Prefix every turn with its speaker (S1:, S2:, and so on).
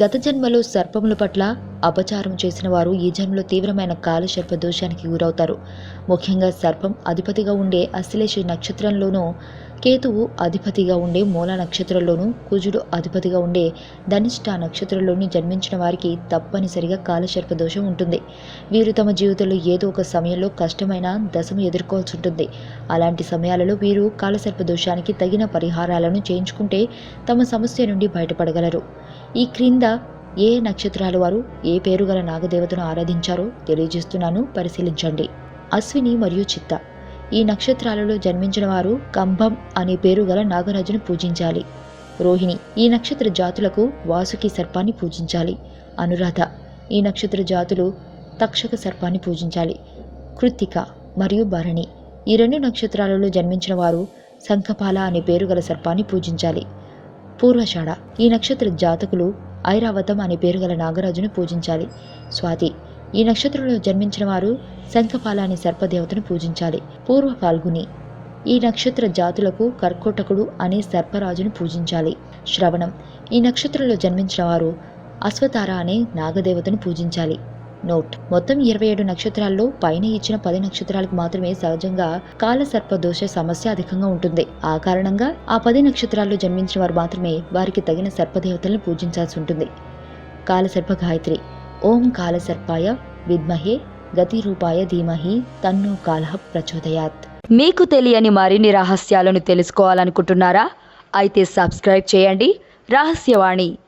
S1: గత జన్మలో సర్పముల పట్ల అపచారం చేసిన వారు ఈ జన్మలో తీవ్రమైన కాలసర్ప దోషానికి గురవుతారు. ముఖ్యంగా సర్పం అధిపతిగా ఉండే అశ్లేష నక్షత్రంలోనూ కేతువు అధిపతిగా ఉండే మూల నక్షత్రంలోనూ కుజుడు అధిపతిగా ఉండే ధనిష్ట నక్షత్రంలోని జన్మించిన వారికి తప్పనిసరిగా కాలసర్ప దోషం ఉంటుంది. వీరు తమ జీవితంలో ఏదో ఒక సమయంలో కష్టమైన దశను ఎదుర్కోవాల్సి ఉంటుంది. అలాంటి సమయాలలో వీరు కాలసర్ప దోషానికి తగిన పరిహారాలను చేయించుకుంటే తమ సమస్య నుండి బయటపడగలరు. ఈ క్రింద ఏ నక్షత్రాల వారు ఏ పేరు గల నాగదేవతను ఆరాధించారో తెలియజేస్తున్నాను. పరిశీలించండి. అశ్విని మరియు చిత్త. ఈ నక్షత్రాలలో జన్మించిన వారు కంభం అనే పేరు గల నాగరాజును పూజించాలి. రోహిణి. ఈ నక్షత్ర జాతులకు వాసుకి సర్పాన్ని పూజించాలి. అనురాధ. ఈ నక్షత్ర జాతులు తక్షక సర్పాన్ని పూజించాలి. కృత్తిక మరియు భరణి. ఈ రెండు నక్షత్రాలలో జన్మించిన వారు శంఖపాల అనే పేరు గల సర్పాన్ని పూజించాలి. పూర్వషాఢ. ఈ నక్షత్ర జాతకులు ఐరావతం అనే పేరు గల నాగరాజును పూజించాలి. స్వాతి ఈ నక్షత్రంలో జన్మించిన వారు శంఖపాల అనే సర్పదేవతను పూజించాలి. పూర్వ ఫాల్గుని ఈ నక్షత్ర జాతులకు కర్కోటకుడు అనే సర్పరాజును పూజించాలి. శ్రవణం ఈ నక్షత్రంలో జన్మించిన వారు అశ్వతార అనే నాగదేవతను పూజించాలి. నోట్. మొత్తం ఇరవై ఏడు నక్షత్రాల్లో పైన ఇచ్చిన పది నక్షత్రాలకు మాత్రమే సహజంగా కాలసర్ప దోష సమస్య అధికంగా ఉంటుంది. ఆ కారణంగా ఆ పది నక్షత్రాల్లో జన్మించిన వారు మాత్రమే వారికి తగిన సర్పదేవతలను పూజించాల్సి ఉంటుంది. కాలసర్ప గాయత్రి. ఓం కాలసర్పాయ విద్మహే గతి రూపాయ ధీమహి తన్ను కాలహ ప్రచోదయాత్.
S2: మీకు తెలియని మరిన్ని రహస్యాలను తెలుసుకోవాలనుకుంటున్నారా? అయితే సబ్స్క్రైబ్ చేయండి. రహస్యవాణి.